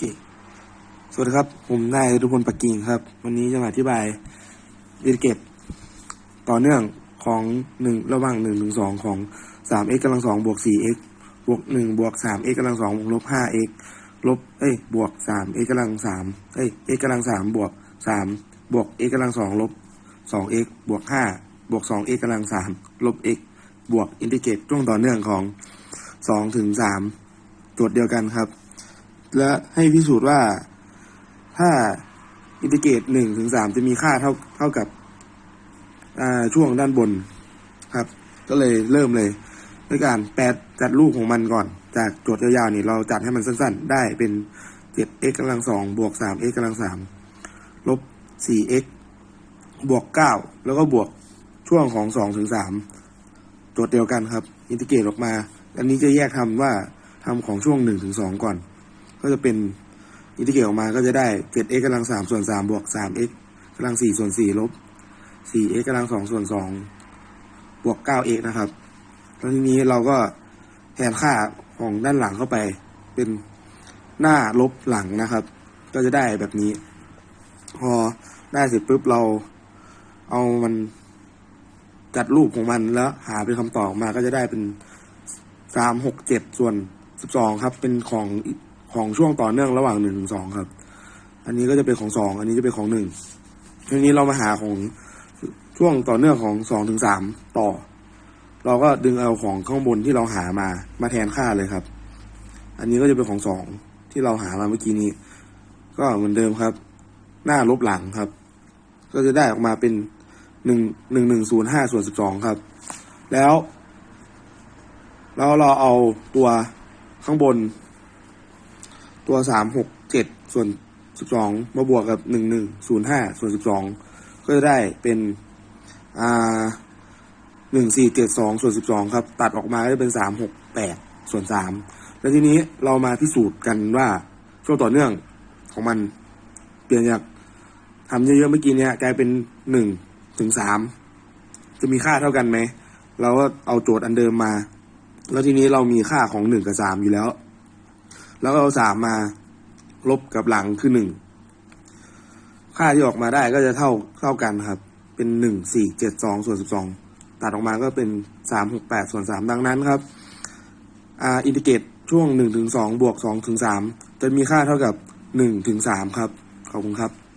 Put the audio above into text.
เคสวัสดีครับ ผมนายรุพลปักกิ่งครับ วันนี้จะมาอธิบายอินเกตต่อเนื่องของหนึ่งระหว่างหนึ่งถึงสองของสาม x กกำลังสองบวกสี่ x บวกหนึ่งบวกสาม x กกำลังสองบวกลบห้า x ลบเอ้ยบวกสาม x กกำลังสามเอ้ย x กำลังสามบวกสามบวก x กกำลังสองลบสอง x บวกห้าบวกสอง x กกำลังสามลบ x บวกอินทิเกรตช่วงต่อเนื่องของสองถึงสามโจทย์เดียวกันครับ และให้พิสูจน์ว่าถ้าอินทิเกรตหนึ่งถึงสามจะมีค่าเท่าเท่ากับช่วงด้านบนครับ ก็เลยเริ่มเลยด้วยการแปดจัดรูปของมันก่อน จากโจทย์ยาวๆนี่เราจัดให้มันสั้นๆ ได้เป็นเจ็ด x กำลังสองบวกสาม x กำลังสามลบสี่ x บวกเก้าแล้วก็บวกช่วงของสองถึงสามโจทย์เดียวกันครับ อินทิเกรตออกมา อันนี้จะแยกทำว่าทำของช่วงหนึ่งถึงสองก่อน ก็จะเป็นอินทิเกรตออกมาก็จะได้ 7x กำลัง3ส่วน3บวก 3x กำลัง4ส่วน4ลบ 4x กำลัง2ส่วน2บวก 9x นะครับแล้วทีนี้เราก็แทนค่าของด้านหลังเข้าไป เป็นหน้าลบหลังนะครับ ก็จะได้แบบนี้ พอได้เสร็จปุ๊บเราเอามันจัดรูปของมันแล้วหาเป็นคำตอบมาก็จะได้เป็นสามหกเจ็ดส่วนสิบสองครับ เป็นของ ของช่วงต่อเนื่องระหว่างหนึ่งถึงสองครับ อันนี้ก็จะเป็นของสองอันนี้จะเป็นของหนึ่งทีนี้เรามาหาของช่วงต่อเนื่องของสองถึงสามต่อ เราก็ดึงเอาของข้างบนที่เราหามามาแทนค่าเลยครับ อันนี้ก็จะเป็นของสองที่เราหามาเมื่อกี้นี้ ก็เหมือนเดิมครับ หน้าลบหลังครับ ก็จะได้ออกมาเป็นหนึ่งหนึ่งหนึ่งศูนย์ห้าส่วนสิบสองครับ แล้วแล้วเราเอาตัวข้างบน ตัวสามหกเจ็ดส่วนสิบสองมาบวกกับหนึ่งหนึ่งศูนย์ห้าส่วนสิบสองก็จะได้เป็นอ่าหนึ่งสี่เจ็ดสองส่วนสิบสองครับ ตัดออกมาก็จะเป็นสามหกแปดส่วนสามแล้วทีนี้เรามาพิสูจน์กันว่าช่วงต่อเนื่องของมันเปลี่ยนจากทำเยอะๆเมื่อกี้เนี้ยกลายเป็นหนึ่งถึงสามจะมีค่าเท่ากันไหมเราก็เอาโจทย์อันเดิมมา แล้วทีนี้เรามีค่าของหนึ่งกับสามอยู่แล้ว แล้วก็เอาสามมาลบกับหลังคือหนึ่งค่าที่ออกมาได้ก็จะเท่าเท่ากันครับ เป็นหนึ่งสี่เจ็ดสองส่วนสิบสองตัดออกมาก็เป็นสามหกแปดส่วนสามดังนั้นครับอ่าอินทิเกรตช่วงหนึ่งถึงสองบวกสองถึงสามจะมีค่าเท่ากับหนึ่งถึงสามครับ ขอบคุณครับ